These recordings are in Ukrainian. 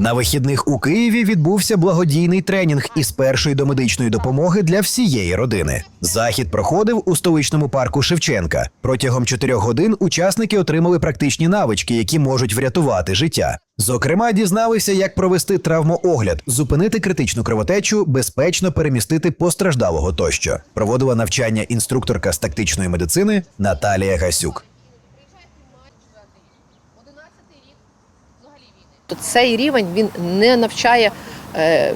На вихідних у Києві відбувся благодійний тренінг із першої домедичної допомоги для всієї родини. Захід проходив у столичному парку Шевченка. Протягом чотирьох годин учасники отримали практичні навички, які можуть врятувати життя. Зокрема, дізналися, як провести травмоогляд, зупинити критичну кровотечу, безпечно перемістити постраждалого тощо. Проводила навчання інструкторка з тактичної медицини Наталія Гасюк. То цей рівень він не навчає е,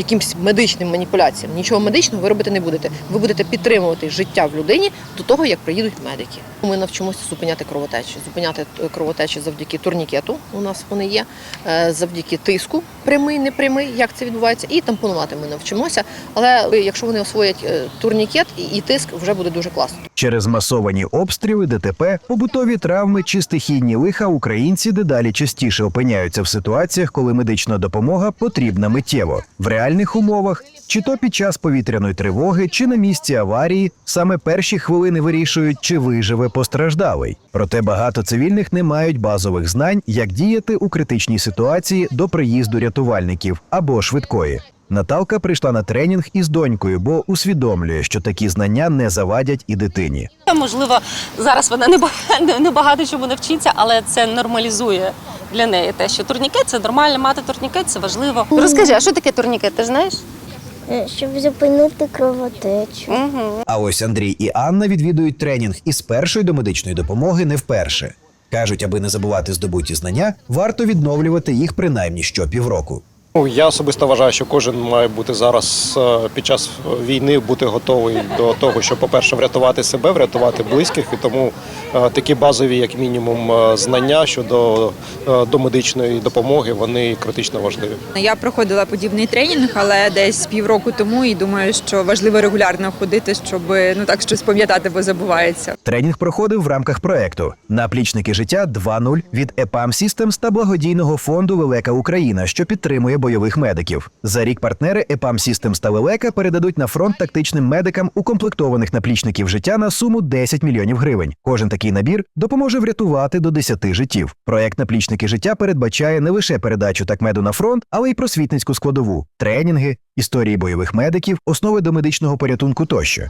якимсь медичним маніпуляціям. Нічого медичного ви робити не будете. Ви будете підтримувати життя в людині до того, як приїдуть медики. Ми навчимося зупиняти кровотечі, зупиняти е, кровотечі завдяки турнікету. У нас вони є, е, завдяки тиску, прямий, непрямий, як це відбувається, і тампонувати ми навчимося. Але е, якщо вони освоять турнікет і, тиск, вже буде дуже класно. Через масовані обстріли, ДТП, побутові травми чи стихійні лиха українці дедалі частіше опиняються в ситуаціях, коли медична допомога потрібна миттєво в реальних умовах, чи то під час повітряної тривоги, чи на місці аварії, саме перші хвилини вирішують, чи виживе постраждалий. Проте багато цивільних не мають базових знань, як діяти у критичній ситуації до приїзду рятувальників або швидкої. Наталка прийшла на тренінг із донькою, бо усвідомлює, що такі знання не завадять і дитині. Можливо, зараз вона не ба- не- не багато чому навчиться, але це нормалізує для неї те, що турнікет це нормально, мати турнікет це важливо. Розкажи, а що таке турнікет? Ти ж знаєш? Е, Щоб зупинити кровотечу. Угу. А ось Андрій і Анна відвідують тренінг із першої до медичної допомоги не вперше. Кажуть, аби не забувати здобуті знання, варто відновлювати їх принаймні щопівроку. Ну, я особисто вважаю, що кожен має бути зараз е, під час війни бути готовий до того, щоб, по-перше, врятувати себе, врятувати близьких. І тому е, такі базові, як мінімум, е, знання щодо е, домедичної допомоги, вони критично важливі. Я проходила подібний тренінг, але десь півроку тому і думаю, що важливо регулярно ходити, щоб ну так щось пам'ятати, бо забувається. Тренінг проходив в рамках проекту Наплічники життя 2.0 від EPAM Systems та благодійного фонду Велика Україна, що підтримує бойових медиків. За рік партнери EPAM Systems та Велика передадуть на фронт тактичним медикам укомплектованих наплічників життя на суму 10 мільйонів гривень. Кожен такий набір допоможе врятувати до 10 життів. Проект Наплічники життя передбачає не лише передачу такмеду на фронт, але й просвітницьку складову, тренінги, історії бойових медиків, основи до медичного порятунку тощо.